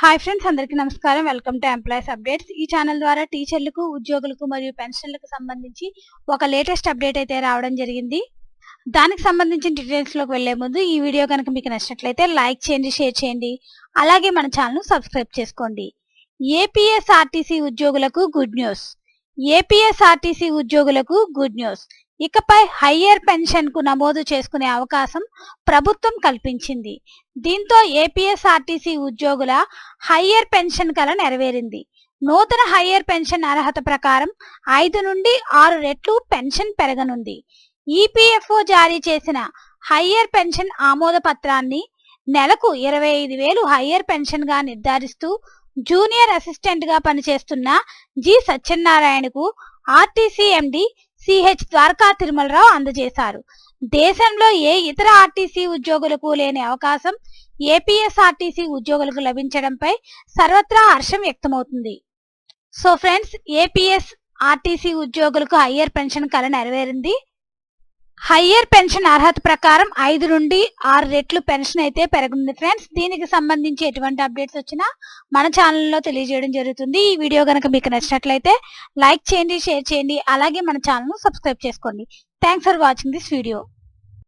Hi friends అందరికీ నమస్కారం. Welcome to employees updates ఈ ఛానల్ ద్వారా టీచర్లకు ఉద్యోగులకు మరియు పెన్షన్లకు సంబంధించి ఒక లేటెస్ట్ అప్డేట్ అయితే రావడం జరిగింది. దానికి సంబంధించిన డీటెయిల్స్లోకి వెళ్ళే ముందు ఈ వీడియో కనుక మీకు నచ్చినట్లయితే లైక్ చేయండి షేర్ చేయండి. అలాగే మన ఛానల్ సబ్స్క్రైబ్ చేసుకోండి. ఏపీఎస్ఆర్టీసీ ఉద్యోగులకు గుడ్ న్యూస్ ఏపీఎస్ఆర్టీసీ ఉద్యోగులకు గుడ్ న్యూస్ ఇకపై హయ్యర్ పెన్షన్కు నమోదు చేసుకునే అవకాశం ప్రభుత్వం కల్పించింది. దీంతో ఏపీఎస్ఆర్టీసీ ఉద్యోగుల హయ్యర్ పెన్షన్ కల నెరవేరింది. నూతన హయ్యర్ పెన్షన్ అర్హత ప్రకారం ఐదు నుండి ఆరు రెట్లు పెన్షన్ పెరగనుంది. ఈపీఎఫ్ఓ జారీ చేసిన హయ్యర్ పెన్షన్ ఆమోద పత్రాన్ని నెలకు ఇరవై ఐదు వేలు హయ్యర్ పెన్షన్గా నిర్ధారిస్తూ జూనియర్ అసిస్టెంట్గా పనిచేస్తున్న G సత్యనారాయణకు RTC MD CH Dwaraka Tirumala Rao అందజేశారు. దేశంలో ఏ ఇతర ఆర్టీసీ ఉద్యోగులకు లేని అవకాశం ఏపీఎస్ఆర్టీసీ ఉద్యోగులకు లభించడంపై సర్వత్రా హర్షం వ్యక్తమవుతుంది. సో ఫ్రెండ్స్ ఏపీఎస్ ఆర్టీసీ ఉద్యోగులకు హయ్యర్ పెన్షన్ కళ నెరవేరింది. హయ్యర్ పెన్షన్ అర్హత ప్రకారం ఐదు నుండి ఆరు రెట్లు పెన్షన్ అయితే పెరగనుంది ఫ్రెండ్స్ దీనికి సంబంధించి ఎటువంటి అప్డేట్స్ వచ్చినా మన ఛానల్లో తెలియజేయడం జరుగుతుంది. ఈ వీడియో కనుక మీకు నచ్చినట్లయితే లైక్ చేయండి షేర్ చేయండి. అలాగే మన ఛానల్ను సబ్స్క్రైబ్ చేసుకోండి. Thanks for watching this video